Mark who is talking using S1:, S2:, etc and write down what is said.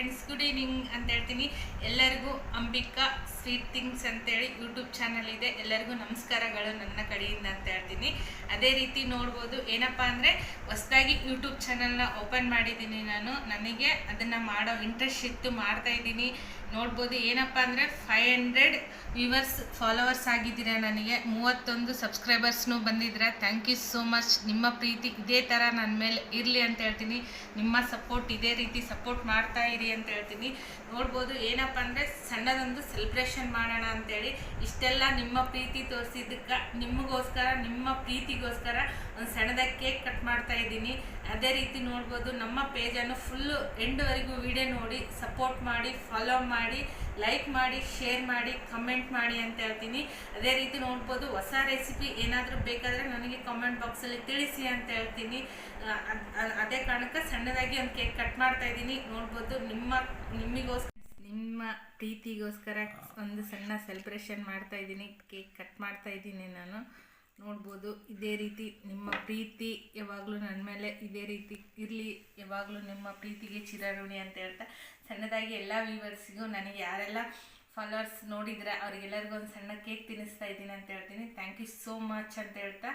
S1: Friends good evening ಅಂತ ಹೇಳ್ತೀನಿ. ಎಲ್ಲರಿಗೂ ಅಂಬಿಕಾ ಸ್ವೀಟ್ ಥಿಂಗ್ಸ್ ಅಂತೇಳಿ ಯೂಟ್ಯೂಬ್ ಚಾನಲ್ ಇದೆ. ಎಲ್ಲರಿಗೂ ನಮಸ್ಕಾರಗಳು ನನ್ನ ಕಡೆಯಿಂದ ಅಂತ ಹೇಳ್ತೀನಿ. ಅದೇ ರೀತಿ ನೋಡ್ಬೋದು, ಏನಪ್ಪ ಅಂದರೆ ಹೊಸದಾಗಿ ಯೂಟ್ಯೂಬ್ ಚಾನಲ್ನ ಓಪನ್ ಮಾಡಿದ್ದೀನಿ ನಾನು. ನನಗೆ ಅದನ್ನು ಮಾಡೋ ಇಂಟ್ರೆಸ್ಟ್ ಇತ್ತು, ಮಾಡ್ತಾ ಇದ್ದೀನಿ. ನೋಡ್ಬೋದು. ಏನಪ್ಪ ಅಂದರೆ ಫೈವ್ ಹಂಡ್ರೆಡ್ ವ್ಯೂವರ್ಸ್ ಫಾಲೋವರ್ಸ್ ಆಗಿದ್ದೀರಾ ನನಗೆ. ಮೂವತ್ತೊಂದು ಸಬ್ಸ್ಕ್ರೈಬರ್ಸ್ನು ಬಂದಿದ್ದೀರಾ. ಥ್ಯಾಂಕ್ ಯು ಸೋ ಮಚ್ ನಿಮ್ಮ ಪ್ರೀತಿ ಇದೇ ಥರ ನನ್ನ ಮೇಲೆ ಇರಲಿ ಅಂತ ಹೇಳ್ತೀನಿ. ನಿಮ್ಮ ಸಪೋರ್ಟ್ ಇದೇ ರೀತಿ ಸಪೋರ್ಟ್ ಮಾಡ್ತಾ ಇರಿ ಅಂತ ಹೇಳ್ತೀನಿ. ನೋಡ್ಬೋದು ಏನಪ್ಪ ಅಂದರೆ ಸಣ್ಣದೊಂದು ಸೆಲೆಬ್ರೇಷನ್ ಮಾಡೋಣ ಅಂತೇಳಿ. ಇಷ್ಟೆಲ್ಲ ನಿಮ್ಮ ಪ್ರೀತಿ ತೋರಿಸಿದ್ದಕ್ಕೆ ನಿಮಗೋಸ್ಕರ, ನಿಮ್ಮ ಪ್ರೀತಿಗೋಸ್ಕರ ಒಂದು ಸಣ್ಣದ ಕೇಕ್ ಮಾಡ್ತಾ ಇದ್ದೀನಿ. ಅದೇ ರೀತಿ ನೋಡ್ಬೋದು ನಮ್ಮ ಪೇಜನ್ನು ಫುಲ್ಲು ಎಂಡ್ವರೆಗೂ ವಿಡಿಯೋ ನೋಡಿ ಸಪೋರ್ಟ್ ಮಾಡಿ ಫಾಲೋ ಮಾಡಿ ಲೈಕ್ ಮಾಡಿ ಶೇರ್ ಮಾಡಿ ಕಮೆಂಟ್ ಮಾಡಿ ಅಂತ ಹೇಳ್ತೀನಿ. ಅದೇ ರೀತಿ ನೋಡ್ಬೋದು ಹೊಸ ರೆಸಿಪಿ ಏನಾದರೂ ಬೇಕಾದರೆ ನನಗೆ ಕಮೆಂಟ್ ಬಾಕ್ಸಲ್ಲಿ ತಿಳಿಸಿ ಅಂತ ಹೇಳ್ತೀನಿ. ಅದೇ ಕಾರಣಕ್ಕೆ ಸಣ್ಣದಾಗಿ ಒಂದು ಕೇಕ್ ಕಟ್ ಮಾಡ್ತಾ ಇದ್ದೀನಿ. ನೋಡ್ಬೋದು ನಿಮ್ಮ ನಿಮಗೋಸ್ಕರ ನಿಮ್ಮ ಪ್ರೀತಿಗೋಸ್ಕರ ಒಂದು ಸಣ್ಣ ಸೆಲೆಬ್ರೇಷನ್ ಮಾಡ್ತಾ ಇದ್ದೀನಿ. ಕೇಕ್ ಕಟ್ ಮಾಡ್ತಾ ಇದ್ದೀನಿ ನಾನು. ನೋಡ್ಬೋದು. ಇದೇ ರೀತಿ ನಿಮ್ಮ ಪ್ರೀತಿ ಯಾವಾಗಲೂ ನನ್ನ ಮೇಲೆ, ಇದೇ ರೀತಿ ಇರಲಿ, ಯಾವಾಗಲೂ ನಿಮ್ಮ ಪ್ರೀತಿಗೆ ಚಿರಋಣಿ ಅಂತ ಹೇಳ್ತಾ, ಸಣ್ಣದಾಗಿ ಎಲ್ಲ ವ್ಯೂವರ್ಸಿಗೂ ನನಗೆ ಯಾರೆಲ್ಲ ಫಾಲೋವರ್ಸ್ ನೋಡಿದರೆ ಅವ್ರಿಗೆಲ್ಲರಿಗೂ ಒಂದು ಸಣ್ಣ ಕೇಕ್ ತಿನ್ನಿಸ್ತಾ ಇದ್ದೀನಿ ಅಂತ ಹೇಳ್ತೀನಿ. ಥ್ಯಾಂಕ್ ಯು ಸೋ ಮಚ್ ಅಂತ ಹೇಳ್ತಾ